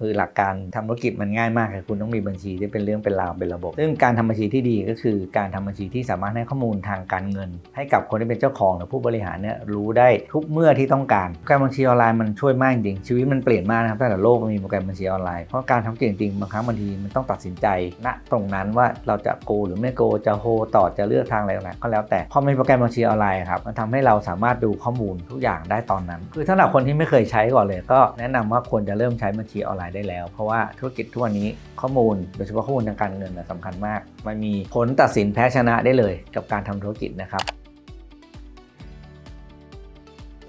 คือหลักการทำธุรกิจมันง่ายมากคือคุณต้องมีบัญชีที่เป็นเรื่องเป็นราวเป็นระบบ ซึ่งการทำบัญชีที่ดีก็คือการทำบัญชีที่สามารถให้ข้อมูลทางการเงิน ให้กับคนที่เป็นเจ้าของหรือผู้บริหารเนี่ยรู้ได้ทุกเมื่อที่ต้องการ การบัญชีออนไลน์มันช่วยมากจริงชีวิตมันเปลี่ยนมากนะครับตั้งแต่โลกมันมีโปรแกรมบัญชีออนไลน์เพราะการทำธุรกิจจริงๆบางครั้งบางทีมันต้องตัดสินใจณตรงนั้นว่าเราจะโก หรือไม่โกจะโฮต่อจะเลือกทางอะไรต่างๆก็แล้วแต่พอมีโปรแกรมบัญชีออนไลน์ครับมันทำให้เราสามารถดูข้อมูลทุกอย่างได้ตอนนั้น คือสำหรับคนที่ไม่เคยใช้ก่อนเลย ก็แนะนำว่าควรจะเริ่มใช้บัญชีออนไลน์ได้แล้ว เพราะว่าธุรกิจทุกวันนี้ข้อมูลโดยเฉพาะข้อมูลทางการเงินนะสำคัญมาก มันมีผลตัดสินแพ้ชนะได้เลยกับการทำธุรกิจนะครับ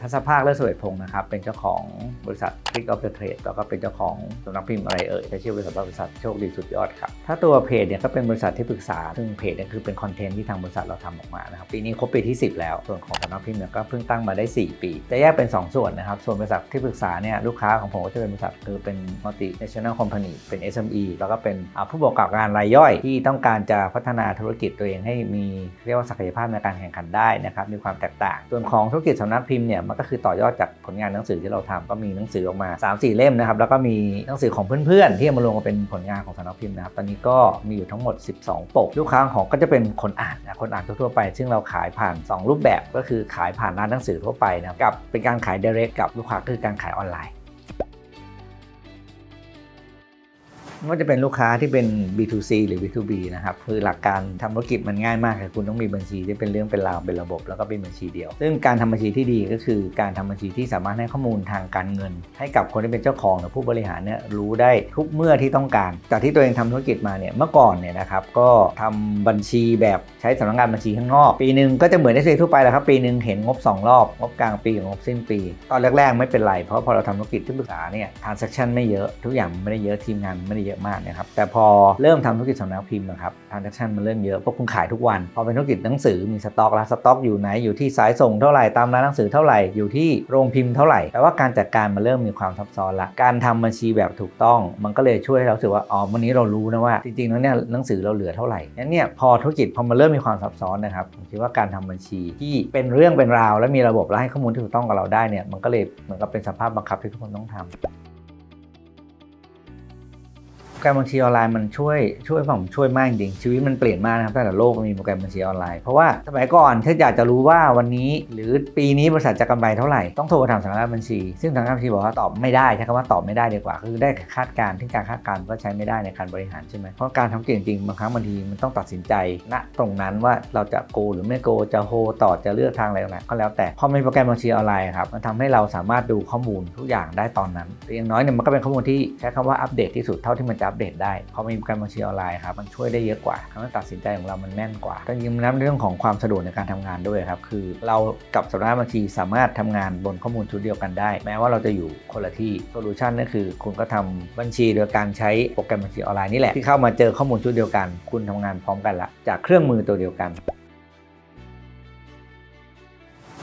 ทัศภาคเลิศเสวยพงศ์นะครับ เป็นเจ้าของบริษัท Click of the Trade แล้วก็เป็นเจ้าของสำนักพิมพ์อะไรเอ่ยใช้ชื่อบริษัทว่าบริษัทโชคดีสุดยอดครับ ถ้าตัวเพจเนี่ยก็เป็นบริษัทที่ปรึกษา ซึ่งเพจเนี่ยคือเป็นคอนเทนต์ที่ทางบริษัทเราทำออกมานะครับ ปีนี้ครบปีที่ 10 แล้ว ส่วนของสำนักพิมพ์เนี่ยก็เพิ่งตั้งมาได้ 4 ปี จะแยกเป็น 2 ส่วนนะครับ ส่วนบริษัทที่ปรึกษาเนี่ยลูกค้าของผมก็จะเป็นบริษัทคือเป็น multinational company เป็น SME แล้วก็เป็นผู้ประกอบการรายย่อยที่ต้องการจะพัฒนาธุรกิจตัวเองให้มีเรียกว่าศักยภาพในการแข่งขันได้นะครับมีความแตกต่าง ส่วนของธุรกิจสำนักพิมพ์เนี่ยมันก็คือต่อยอดจากผลงานหนังสือที่เราทำก็มีหนังสือออกมา 3-4 เล่มนะครับ แล้วก็มีหนังสือของเพื่อนๆ ที่เอามารวมมาเป็นผลงานของสำนักพิมพ์นะครับ ตอนนี้ก็มีอยู่ทั้งหมด 12 ปก ลูกค้าของก็จะเป็นคนอ่านนะคนอ่านทั่วๆไป ซึ่งเราขายผ่าน 2 รูปแบบก็คือขายผ่านร้านหนังสือทั่วไปนะครับกับเป็นการขาย direct กับลูกค้าคือการขายออนไลน์ ไม่ว่าจะเป็นลูกค้าที่เป็น B2C หรือ B2B นะครับคือหลักการทำธุรกิจมันง่ายมากคือคุณต้องมีบัญชีที่เป็นเรื่องเป็นราวเป็นระบบ แล้วก็เป็นบัญชีเดียว ซึ่งการทำบัญชีที่ดีก็คือการทำบัญชีที่สามารถให้ข้อมูลทางการเงิน ให้กับคนที่เป็นเจ้าของหรือผู้บริหารเนี่ยรู้ได้ทุกเมื่อที่ต้องการ จากที่ตัวเองทำธุรกิจมาเนี่ยเมื่อก่อนเนี่ยนะครับก็ทำบัญชีแบบใช้สำนักงานบัญชีข้างนอก ปีหนึ่งก็จะเหมือนได้เทั่วไปแหละครับปีหนึ่งเห็นงบสองรอบงบกลางปีกับงบสิ้นปี ตอนแรกๆ ไม่เป็นไรเพราะพอเราทำธุรกิจที่ปรึกษาเนี่ย transaction ไม่เยอะทุกอย่างไม่ได้เยอะทีมงานไม่ได้เยอะมากนะครับแต่พอเริ่มทำธุรกิจสำนักพิมพ์นะครับ transaction มันเริ่มเยอะเพราะคุณขายทุกวัน พอเป็นธุรกิจหนังสือมีสต็อกแล้วสต็อกอยู่ไหนอยู่ที่สายส่งเท่าไหร่ตามร้านหนังสือเท่าไหร่อยู่ที่โรงพิมพ์เท่าไหร่แปลว่าการจัดการมันเริ่มมีความซับซ้อนละการทำบัญชีแบบถูกต้อง มันก็เลยช่วยให้เราสึกว่าอ๋อวันนี้เรารู้นะว่าจริงๆแล้วเนี่ยหนังสือเราเหลือเท่าไหร่งั้นเนี่ยพอธุรกิจพอมันเริ่มมีความซับซ้อนนะครับผมคิดว่าการทำบัญชีที่เป็นเรื่องเป็นราว และมีระบบและให้ข้อมูลที่ถูกต้องกับเราได้เนี่ยมันก็เลยเหมือนกับเป็นสภาพบังคับที่ทุกคนต้องทำกา รมบัญชีออนไลน์มันช่วยช่วยผมช่วยมากจริงชีวิตมันเปลี่ยนมากนะครับตั้งแต่โลกมันมีโปรแกรมบัญชีออนไลน์เพราะว่าสมัยก่อนถ้าอยากจะรู้ว่าวันนี้ หรือปีนี้บริษัทจะกำไรเท่าไหร่ต้องโทรไปถามสำนักบัญชี ซึ่งสำนักบัญชีบอกว่าตอบไม่ได้ใช้คำว่าตอบไม่ได้ดีกว่า คือได้คาดการณ์ที่การคาดการณ์ก็ใช้ไม่ได้ในการบริหารใช่ไหมเพราะการทำธุรกิจจริงบางครั้งบางทีมันต้องตัดสินใจณตรงนั้นว่าเราจะโก หรือไม่โกจะโฮต่อจะเลือกทางอะไรต่างๆก็แล้วแต่พอมีโปรแกรมบัญชีออนไลน์ครับมันทำให้เราสามารถดูข้อมูลทุกอย่างได้ตอนนั้นอย่างน้อยเนี่ยมันก็เป็นข้อมูลที่ใช้คำว่าอัปเดตที่สุดเท่าที่มันจะอัปปเดตได้พอมีการบัญชีออนไลน์ครับมันช่วยได้เยอะกว่าคำให้ตัดสินใจของเรามันแม่นกว่าแต่ยิ่งนนับเรื่องของความสะดวกในการทำงานด้วยครับคือเรากับสำนักบัญชีสามารถทำงานบนข้อมูลชุดเดียวกันได้ แม้ว่าเราจะอยู่คนละที่โซลูชันก็คือคุณก็ทำบัญชีโดยการใช้โปรแกรมบัญชีออนไลน์นี่แหละที่เข้ามาเจอข้อมูลชุดเดียวกัน คุณทำงานพร้อมกันละจากเครื่องมือตัวเดียวกัน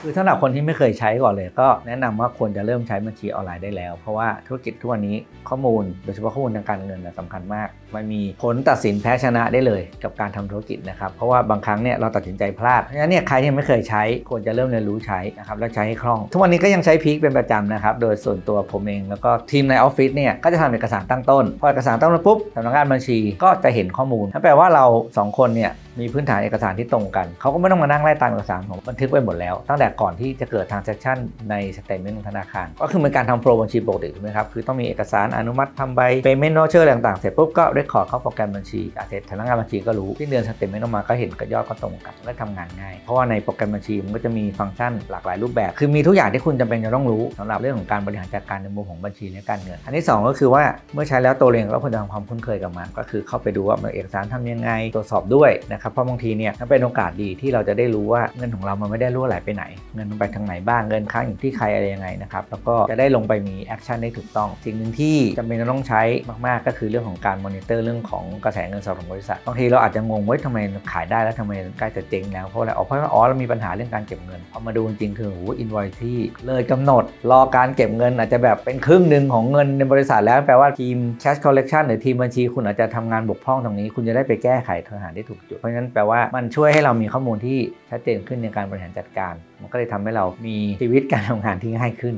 คือสำหรับคนที่ไม่เคยใช้ก่อนเลย ก็แนะนำว่าควรจะเริ่มใช้บัญชีออนไลน์ได้แล้ว เพราะว่าธุรกิจทุกวันนี้ข้อมูล โดยเฉพาะข้อมูลทางการเงินนะสำคัญมาก มันมีผลตัดสินแพ้ชนะได้เลย กับการทำธุรกิจนะครับ เพราะว่าบางครั้งเนี่ยเราตัดสินใจพลาดเพราะฉะนั้นเนี่ยใครที่ไม่เคยใช้ควรจะเริ่มเรียนรู้ใช้นะครับแล้วใช้ให้คล่อง ทุกวันนี้ก็ยังใช้พีคเป็นประจำนะครับโดยส่วนตัวผมเองแล้วก็ทีมในออฟฟิศเนี่ยก็จะทำเอกสารตั้งต้นพอเอกสารตั้งต้นปุ๊บสำนักงานบัญชีก็จะเห็นข้อมูลนั่นแปลว่าเราสองคนเนี่ยมีพื้นฐานเอกสารที่ตรงกัน เขาก็ไม่ต้องมานั่งไล่ตามเอกสารผมบันทึกไว้หมดแล้ว ตั้งแต่ก่อนที่จะเกิด transaction ในสเต t เมนต์ของธนาคาร ก็คือเป็นการทำโปรบัญชีปกติถูกไหมครับ คือต้องมีเอกสารอนุมัติทำใบ payment voucher ต่างๆ เสร็จปุ๊บก็เรคคอร์ดเข้าโปรแกรมบัญชีอะเสร็จพนักงานบัญชีก็รู้ที่เดือนสเต t เมนต์ออกมาก็เห็นกับยอดก็ตรงกันและทำงานง่าย เพราะว่าในโปรแกรมบัญชีมันก็จะมีฟังก์ชันหลากหลายรูปแบบ คือมีทุกอย่างที่คุณจำเป็นจะต้องรู้สำหรับเรื่องของการบริหารจัดการในมุมของบัญชีและการเงิน อันที่สองก็คือว่าเมื่อใช้แล้วตัวเองก็ควรจะทำความคุ้นเคยกับมันก็คือเข้าไปดูว่าเอกสารทำยังไงตรวจสอบด้วยนะครับเพราะบางทีเนี่ยมันเป็นโอกาสดีที่เราจะได้รู้ว่าเงินของเรามันไม่ได้รั่วไหลไปไหน เงินมันไปทางไหนบ้างเงินค้างอยู่ที่ใครอะไรยังไงนะครับแล้วก็จะได้ลงไปมีแอคชั่นได้ถูกต้อง สิ่งหนึ่งที่จำเป็นจะต้องใช้มากๆ ก็คือเรื่องของการมอนิเตอร์เรื่องของกระแสเงินสดของบริษัทบางทีเราอาจจะงงว่าทำไมขายได้แล้วทำไมใกล้จะเจ๊งแล้วเพราะอะไรอ๋อเพราะว่าอ๋อเรามีปัญหาเรื่องการเก็บเงินพอมาดูจริงๆคือโอ้อินไวที่เลยกำหนดรอการเก็บเงินอาจจะแบบเป็นครึ่งหนึ่งของเงินในบริษัทแล้วแปลว่าทีม cash collection หรือทีมบัญชี คุณอาจจะทำงานบกพร่องตรงนี้ คุณจะได้ไปแก้ไขปัญหาได้ถูกจุดเพราะฉะนั้นแปลว่ามันช่วยให้เรามีข้อมูลที่ชัดเจนขึ้นในการบริหารจัดการ มันก็เลยทำให้เรามีชีวิตการทำงานที่ง่ายขึ้น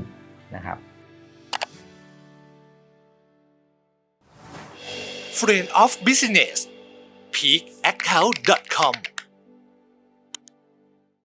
นะครับ Friend of Business peakaccount.com